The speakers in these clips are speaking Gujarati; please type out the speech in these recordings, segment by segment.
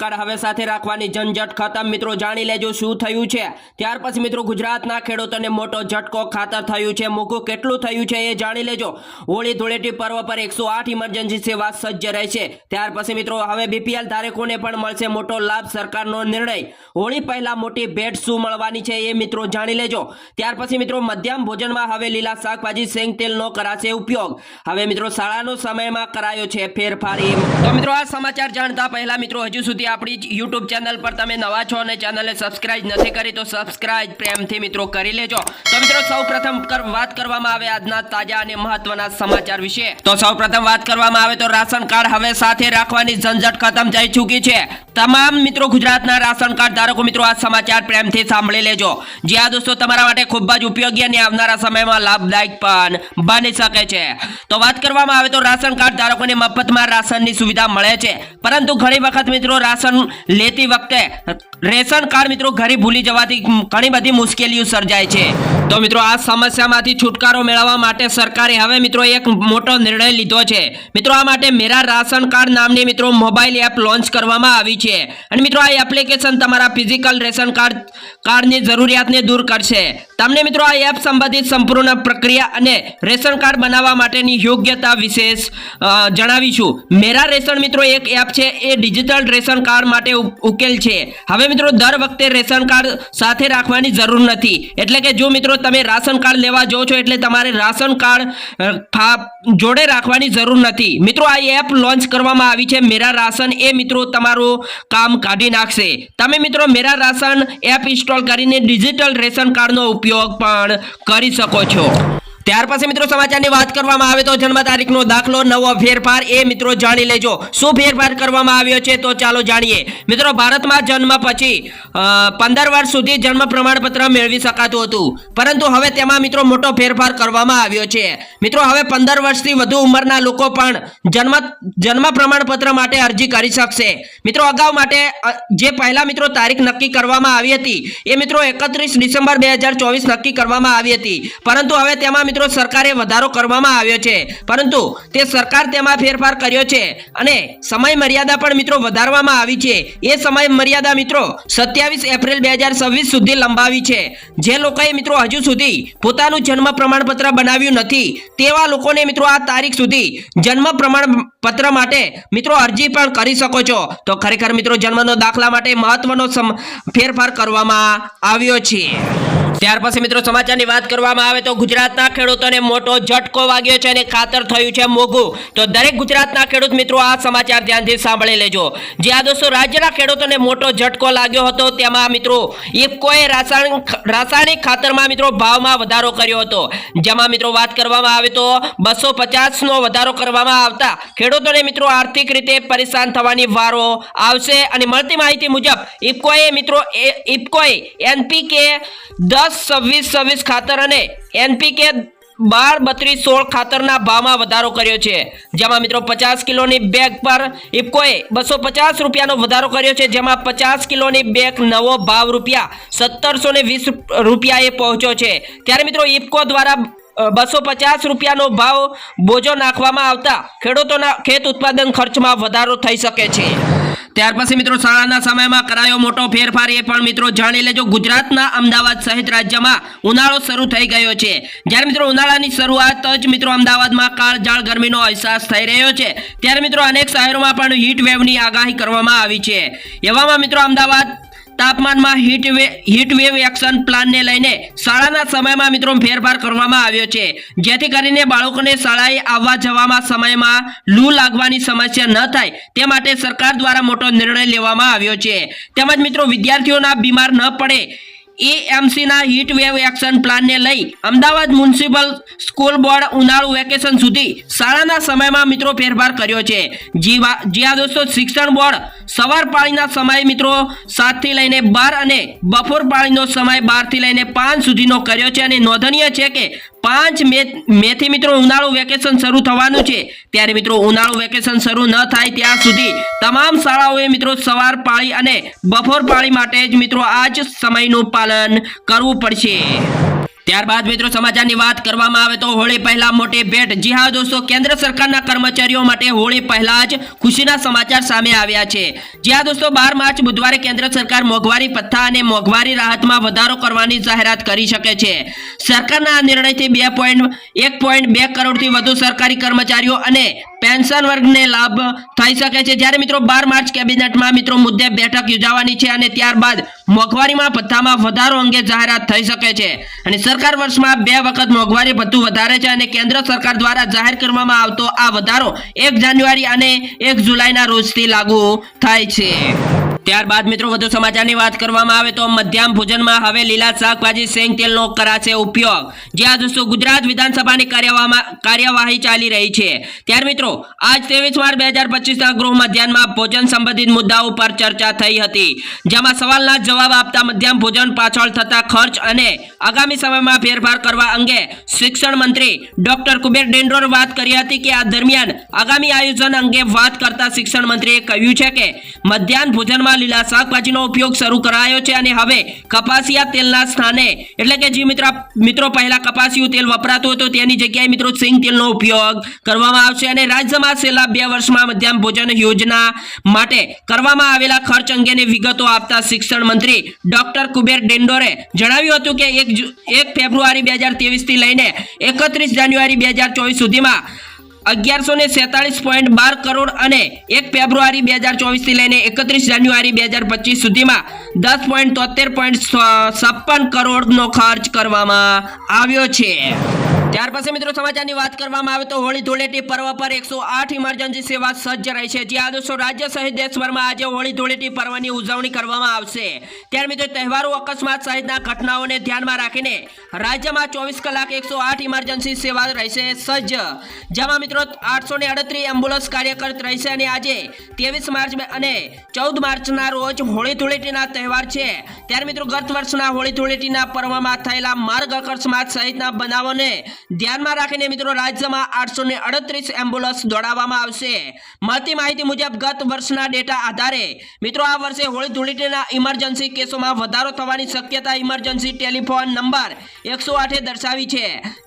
કાર્ડ હવે સાથે રાખવાની ઝંઝટ ખતમ. મિત્રો, જાણી લેજો શું થયું છે. ત્યાર પછી મિત્રો, ગુજરાતના ખેડૂતોને મોટો ઝટકો ખાતર થયું છે. મોકો કેટલું થયું છે એ જાણી લેજો. હોળી ધૂળેટી પર્વ પર એકસો આઠ ઇમરજન્સી સેવા સજ્જ રહેશે. ત્યાર પછી મિત્રો, હવે બીપીએલ ધારકોને પણ મળશે મોટો લાભ સરકારનો નિર્ણય. હોળી પહેલા મોટી ભેટ શું મળવાની છે એ મિત્રો જાણી લેજો. ત્યાર પછી મિત્રો, મધ્યાહન ભોજનમાં હવે લીલા શાકભાજી, શેંગ તેલનો કરાશે ઉપયોગ. હવે મિત્રો, શાળાનો સમયમાં કરાયો છે ફેરફાર તો મિત્રો, આ સમાચાર જાણતા પહેલા મિત્રો, હજુ સુધી આપણી યુટ્યુબ ચેનલ પર તમે નવા છો અને ચેનલને સબસ્ક્રાઇબ નથી કરી, તો સબસ્ક્રાઇબ પ્રેમથી મિત્રો કરી લેજો. તો મિત્રો સૌ પ્રથમ વાત કરવામાં આવે આજના તાજા અને મહત્વના સમાચાર વિશે. તો સૌ પ્રથમ વાત કરવામાં આવે તો રાશન કાર્ડ હવે સાથે રાખવાની ઝંઝટ ખતમ થઈ ચૂકી છે. તમામ મિત્રો ગુજરાતના રાશન કાર્ડ ધારકો મિત્રો, આ સમાચાર પ્રેમથી સાંભળી લેજો. જે આ દોસ્તો, તમારા માટે ખૂબ જ ઉપયોગી અને આવનારા સમયમાં લાભદાયક પણ બની શકે છે. તો વાત કરવામાં આવે તો રાશન કાર્ડ ધારકોને મફતમાં રાશનની સુવિધા મળે છે. પરંતુ ઘણી વખત મિત્રો રાશન લેતી વખતે રેશન કાર્ડ મિત્રો ઘરે ભૂલી જવાથી ઘણી બધી મુશ્કેલીઓ સર્જાય છે. તો મિત્રો આ સમસ્યામાંથી છુટકારો મેળવવા માટે સરકારે હવે મિત્રો એક મોટો નિર્ણય લીધો છે. મિત્રો આ માટે મેરા રાશન કાર્ડ નામની મિત્રો મોબાઈલ એપ લોન્ચ કરવામાં આવી છે. અને મિત્રો આ એપ્લિકેશન તમારા ફિઝિકલ રેશન કાર્ડ, કાર્ડની જરૂરિયાતને દૂર કરશે. તમને મિત્રો આ એપ સંબંધિત સંપૂર્ણ પ્રક્રિયા અને રેશન કાર્ડ બનાવવા માટેની યોગ્યતા વિશેષ જણાવીશું. મેરા રેશન મિત્રો એક એપ છે, એ ડિજિટલ રેશન કાર્ડ માટે ઉકેલ છે. હવે મિત્રો, દર વખતે રેશન કાર્ડ સાથે રાખવાની જરૂર નથી. એટલે કે જો મિત્રો તમે રાશન કાર્ડ લેવા જાઓ છો, એટલે તમારે રાશન કાર્ડ જોડે રાખવાની જરૂર નથી. મિત્રો, આ એપ લોન્ચ કરવામાં આવી છે. મેરા રાશન એ મિત્રો તમારું કામ કાઢી નાખશે. તમે મિત્રો મેરા રાશન એપ ઇન્સ્ટોલ કરીને ડિજિટલ રેશન કાર્ડનો ઉપયોગ પણ કરી શકો છો. ત્યાર પછી મિત્રો સમાચારની વાત કરવામાં આવે તો જન્મ તારીખનો દાખલો, નવો ફેરફાર એ મિત્રો જાણી લેજો. શું ફેરફાર કરવામાં આવ્યો છે તો ચાલો જાણીએ. મિત્રો ભારતમાં જન્મ પછી પંદર વર્ષ સુધી જન્મ પ્રમાણપત્ર મેળવી શકાતું હતું. પરંતુ હવે તેમાં મિત્રો મોટો ફેરફાર કરવામાં આવ્યો છે. મિત્રો હવે પંદર વર્ષથી વધુ ઉંમરના લોકો પણ જન્મ જન્મ પ્રમાણપત્ર માટે અરજી કરી શકશે. મિત્રો અગાઉ માટે જે પહેલા મિત્રો તારીખ નક્કી કરવામાં આવી હતી, એ મિત્રો એકત્રીસ ડિસેમ્બર બે નક્કી કરવામાં આવી હતી. પરંતુ હવે તેમાં મિત્રો, સરકારે વધારો કરવામાં આવ્યો છે. પરંતુ તે સરકાર તેમાં ફેરફાર કર્યો છે અને સમય મર્યાદા પણ મિત્રો વધારવામાં આવી છે. એ સમય મર્યાદા મિત્રો સત્યાવીસ એપ્રિલ બે સુધી લંબાવી છે. જે લોકોએ મિત્રો હજુ સુધી પોતાનું જન્મ પ્રમાણપત્ર બનાવ્યું નથી, તેવા લોકોને મિત્રો આ તારીખ સુધી જન્મ પ્રમાણપત્ર માટે મિત્રો અરજી પણ કરી શકો છો. તો ખરેખર મિત્રો જન્મનો દાખલા માટે મહત્વનો ફેરફાર કરવામાં આવ્યો છે. ત્યાર પછી મિત્રો સમાચારની વાત કરવામાં આવે તો ગુજરાતના ખેડૂતોને મોટો ઝટકો વાગ્યો છે અને ખાતર થયું છે મોઘું. તો દરેક ગુજરાતના ખેડૂત મિત્રો, આ સમાચાર ધ્યાનથી સાંભળી લેજો. આ દોસ્તો રાજ્યના ખેડૂતોને મોટો ઝટકો લાગ્યો હતો, તેમાં મિત્રો, ઇફકોએ રાસાયણિક રાસાયણિક ખાતરમાં મિત્રો ભાવમાં વધારો કર્યો હતો. જેમાં મિત્રો વાત કરવામાં આવે તો બસો પચાસનો વધારો કરવામાં આવતા ખેડૂતોને મિત્રો આર્થિક રીતે પરેશાન થવાની વારો આવશે અને મળતી માહિતી મુજબ ઇફકોએ મિત્રો ઇફકોએ એનપીકે દસ છવ્વીસ છવ્વીસ ખાતર અને એનપીકે બાર બત્રીસ સોળ ખાતરના ભાવમાં વધારો કર્યો છે. જેમાં મિત્રો પચાસ કિલોની બેગ પર ઇફકોએ બસો પચાસ રૂપિયાનો વધારો કર્યો છે. જેમાં પચાસ કિલોની બેગ નવો ભાવ રૂપિયા સત્તરસો ને વીસ રૂપિયાએ પહોંચ્યો છે. ત્યારે મિત્રો ઇફકો દ્વારા બસો પચાસ રૂપિયાનો ભાવ બોજો નાખવામાં આવતા ખેડૂતોના ખેત ઉત્પાદન ખર્ચમાં વધારો થઈ શકે છે. ત્યાર પછી મિત્રો શાળાના સમયમાં કરાયો મોટો ફેરફાર એ પણ મિત્રો જાણી લેજો. ગુજરાતના અમદાવાદ સહિત રાજ્યમાં ઉનાળો શરૂ થઈ ગયો છે. જ્યારે મિત્રો ઉનાળાની શરૂઆત જ મિત્રો અમદાવાદમાં કાળજાળ ગરમીનો અહેસાસ થઈ રહ્યો છે. ત્યારે મિત્રો અનેક શહેરોમાં પણ હીટ વેવની આગાહી કરવામાં આવી છે. એવામાં મિત્રો અમદાવાદ તાપમાનમાં heat wave heat wave action પ્લાનને લઈને શાળાના સમયમાં મિત્રો ફેરફાર કરવામાં આવ્યો છે. જેથી કરીને બાળકોને શાળાએ આવવા જવામાં સમયમાં લૂ લાગવાની સમસ્યા ન થાય તે માટે સરકાર દ્વારા મોટો નિર્ણય લેવામાં આવ્યો છે. તેમજ મિત્રો વિદ્યાર્થીઓના બીમાર ન પડે એએમસીના હીટ વેવ એક્શન પ્લાનને લઈ અમદાવાદ મ્યુનિસિપલ સ્કૂલ બોર્ડ ઉનાળુ વેકેશન સુધી શાળાના સમયમાં મિત્રો ફેરફાર કર્યો છે. જીવા, જ્યાં દોસ્તો, શિક્ષણ બોર્ડ સવાર પાળીના સમય મિત્રો સાતથી લઈને બાર અને બપોર પાળીનો સમય બારથી લઈને પાંચ સુધીનો કર્યો છે અને નોંધનીય છે કે પાંચ મે, મેથી મિત્રો ઉનાળુ વેકેશન શરૂ થવાનું છે. ત્યારે મિત્રો ઉનાળુ વેકેશન શરૂ ન થાય ત્યાં સુધી તમામ શાળાઓએ મિત્રો સવાર પાળી અને બપોર પાળી માટે જ મિત્રો આ જ સમયનું પાલન કરવું પડશે. ત્યારબાદ મિત્રો સમાચારની વાત કરવામાં આવે તો હોળી પહેલા મોટી ભેટ. જી હા દોસ્તો, કેન્દ્ર સરકારના કર્મચારીઓ માટે હોળી પહેલા જ ખુશીના સમાચાર સામે આવ્યા છે. જી હા દોસ્તો, બાર માર્ચ બુધવારે કેન્દ્ર સરકાર મોંઘવારી પથ્થા અને મોંઘવારી રાહતમાં વધારો કરવાની જાહેરાત કરી શકે છે. સરકારના આ નિર્ણયથી બે પોઈન્ટ, એક પોઈન્ટ બે કરોડથી વધુ સરકારી કર્મચારીઓ અને પેન્શન વર્ગને લાભ થઈ શકે છે. જ્યારે મિત્રો બાર માર્ચ કેબિનેટમાં મિત્રો મુદ્દે બેઠક યોજાવાની છે અને ત્યારબાદ મોંઘવારીમાં પથ્થામાં વધારો અંગે જાહેરાત થઈ શકે છે. અને સરકાર વર્ષમાં બે વખત મોંઘવારી ભથ્થું વધારે છે અને કેન્દ્ર સરકાર દ્વારા જાહેર કરવામાં આવતો આ વધારો એક જાન્યુઆરી અને એક જુલાઈના રોજથી લાગુ થાય છે. ત્યારબાદ મિત્રો વધુ સમાચારની વાત કરવામાં આવે તો મધ્યાહન ભોજનમાં હવે લીલા શાકભાજી, શેંગ તેલનો કરાશે ઉપયોગ. જ્યાં દોસ્તો ગુજરાત વિધાનસભાની કાર્યવાહી ચાલી રહી છે. ત્યાર મિત્રો, આજ ત્રેવીસ માર્ચ બે હજાર પચીસના ગૃહ મધ્યાહનમાં ભોજન સંબંધિત મુદ્દાઓ પર ચર્ચા થઈ હતી. જેમાં સવાલના જવાબ આપતા મધ્યાહન ભોજન પાછળ થતા ખર્ચ અને આગામી સમયમાં ફેરફાર કરવા અંગે શિક્ષણ મંત્રી ડોક્ટર કુબેર ડેન્ડ્રોર વાત કરી હતી કે આ દરમિયાન આગામી આયોજન અંગે વાત કરતા શિક્ષણ મંત્રીએ કહ્યું છે કે મધ્યાહન ભોજનમાં લીલા શાકભાજીનો ઉપયોગ શરૂ કરાયો છે અને હવે કપાસિયા તેલના સ્થાને. એટલે કે જે મિત્ર મિત્રો પહેલા કપાસિયું તેલ વપરાતું હતું, તેની જગ્યાએ મિત્રો સિંગ તેલનો ઉપયોગ કરવામાં આવશે અને રાજ્યમાં છેલ્લા બે વર્ષમાં મધ્યાહન ભોજન યોજના માટે કરવામાં આવેલા ખર્ચ અંગેની વિગતો આપતા શિક્ષણ મંત્રી ડોક્ટર કુબેર ડેન્ડોરે જણાવ્યું હતું કે એક ફેબ્રુઆરી બે હજારથી લઈને એકત્રીસ જાન્યુઆરી બે હજાર ચોવીસ સુધીમાં અગિયારસો ને સેતાળીસ પોઈન્ટ બાર કરોડ અને એક ફેબ્રુઆરી બે હજાર ચોવીસથી લઈને એકત્રીસ જાન્યુઆરી બે હજાર પચીસ સુધીમાં દસ પોઈન્ટ તોતેર પોઈન્ટ છપ્પન કરોડનો ખર્ચ કરવામાં આવ્યો છે. ત્યાર પછી મિત્રો સમાચારની વાત કરવામાં આવે તો હોળી ધૂળેટી પર્વ પર એકસો આઠ ઇમરજન્સી સેવા સજ્જ રહી છે. જ્યાં દોસ્તો રાજ્ય સહિત દેશભરમાં આજે હોળી ધૂળેટી પર્વની ઉજવણી કરવામાં આવશે. ત્યારે મિત્રો તહેવારો અકસ્માત સહિતના ઘટનાઓને ધ્યાનમાં રાખીને રાજ્યમાં ચોવીસ કલાક એકસો આઠ ઇમરજન્સી સેવા રહેશે સજ્જ. જેમાં મિત્રો આઠસો ને અડત્રીસ એમ્બ્યુલન્સ કાર્યરત રહેશે અને આજે ત્રેવીસ માર્ચ અને ચૌદ માર્ચના રોજ હોળી ધૂળેટીના તહેવાર છે. ત્યારે મિત્રો ગત વર્ષના હોળી ધૂળેટીના પર્વમાં થયેલા માર્ગ અકસ્માત સહિતના બનાવોને ધ્યાનમાં રાખીને મિત્રો રાજ્યમાં આઠસો ને અડત્રીસ એમ્બ્યુલન્સ દોડાવવામાં આવશે. મળતી માહિતી મુજબ ગત વર્ષના ડેટા આધારે મિત્રો આ વર્ષે હોળી ધૂળેટીના ઇમરજન્સી કેસોમાં વધારો થવાની શક્યતા ઇમરજન્સી ટેલિફોન નંબર એકસો આઠે દર્શાવી છે.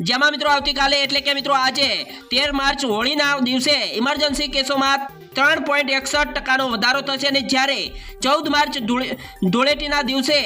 જેમાં મિત્રો આવતીકાલે એટલે કે મિત્રો આજે તેર માર્ચ હોળીના દિવસે ઇમરજન્સી કેસોમાં ત્રણ પોઈન્ટ એકસઠ ટકાનો વધારો થશે અને જ્યારે ચૌદ માર્ચ ધૂળેટીના દિવસે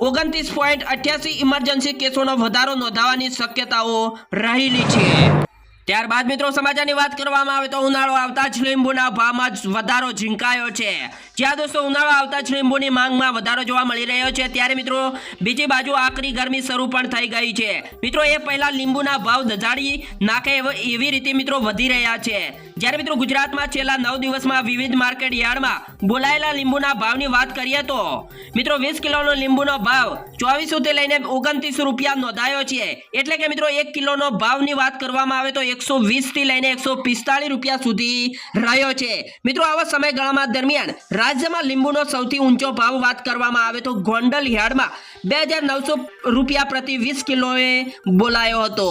ઓગણત્રીસ પોઈન્ટ અઠ્યાસી ઇમરજન્સી કેસોનો વધારો નોંધાવાની શક્યતાઓ રહેલી છે. ત્યારબાદ મિત્રો સમાચારની વાત કરવામાં આવે તો ઉનાળો આવતા જ લીંબુના ભાવમાં વધારો ઝીંકાયો છે. જ્યાં દોસ્તો ઉનાળો આવતા જ લીંબુની માંગમાં વધારો જોવા મળી રહ્યો છે. ત્યારે મિત્રો બીજી બાજુ આકરી ગરમી શરૂ પણ થઈ ગઈ છે. મિત્રો એ પહેલા લીંબુના ભાવ દજાડી નાખે એવી રીતે મિત્રો વધી રહ્યા છે. જ્યારે મિત્રો ગુજરાતમાં છેલ્લા નવ દિવસમાં વિવિધ માર્કેટ યાર્ડમાં બોલાયેલા લીંબુના ભાવની વાત કરીએ તો, મિત્રો વીસ કિલોનો લીંબુનો ભાવ ચોવીસોથી લઈને ઓગણત્રીસ રૂપિયા નોંધાયો છે. એટલે કે મિત્રો એક કિલોનો ભાવની વાત કરવામાં આવે તો એકસો વીસથી લઈને એકસો પિસ્તાળીસ રૂપિયા સુધી રહ્યો છે. મિત્રો આવા સમયગાળામાં દરમિયાન રાજ્યમાં લીંબુનો સૌથી ઊંચો ભાવ વાત કરવામાં આવે તો ગોંડલ યાર્ડમાં બે હજાર નવસો રૂપિયા પ્રતિ વીસ કિલોએ બોલાયો હતો.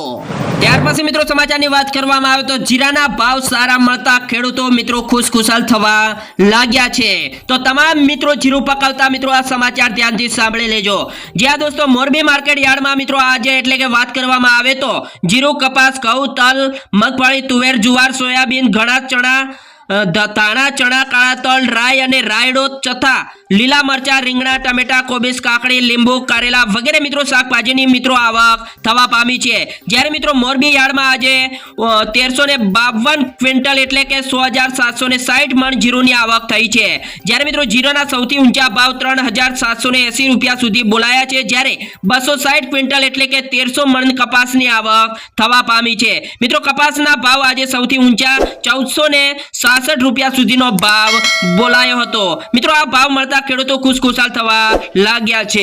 ત્યાર પછી મિત્રો સમાચારની વાત કરવામાં આવે તો જીરાના ભાવ સારા મળતા ખેડૂતો મિત્રો ખુશખુશાલ થવા લાગ્યા છે. તો તમામ મિત્રો જીરું પકાવતા મિત્રો, આ સમાચાર ધ્યાનથી સાંભળી લેજો. જ્યાં દોસ્તો મોરબી માર્કેટ યાર્ડમાં મિત્રો આજે એટલે કે વાત કરવામાં આવે તો જીરું, કપાસ, ઘઉં, તલ, મગફળી, તુવેર, જુવાર, સોયાબીન, ઘણા ચણા ધાણા, ચણા, કાળા તલ રાય અને રાયડો તથા લીલા મરચા, રીંગણા, ટમેટા કોબીસ કાકડી, લીંબુ, કારેલા વગેરે મિત્રો શાકભાજીની મિત્રો આવક થવા પામી છે. જ્યારે મિત્રો મોરબી યાર્ડમાં આજે તેરસો ને બાવન ક્વિન્ટલ એટલે કે સો હજાર સાતસો ને સાઠ મણ જીરુની આવક થઈ છે. જ્યારે મિત્રો જીરોના સૌથી ઊંચા ભાવ ત્રણ હજાર સાતસો ને એસી રૂપિયા સુધી બોલાયા છે. જ્યારે બસો સાઠ ક્વિન્ટલ એટલે કે તેરસો મણ કપાસની આવક થવા પામી છે. મિત્રો કપાસના ભાવ આજે સૌથી ઊંચા ચૌદસો ને સાસઠ રૂપિયા સુધીનો ભાવ બોલાયો હતો. મિત્રો આ ભાવ મળતા ખેડૂતો ખુશખુશાલ થવા લાગ્યા છે.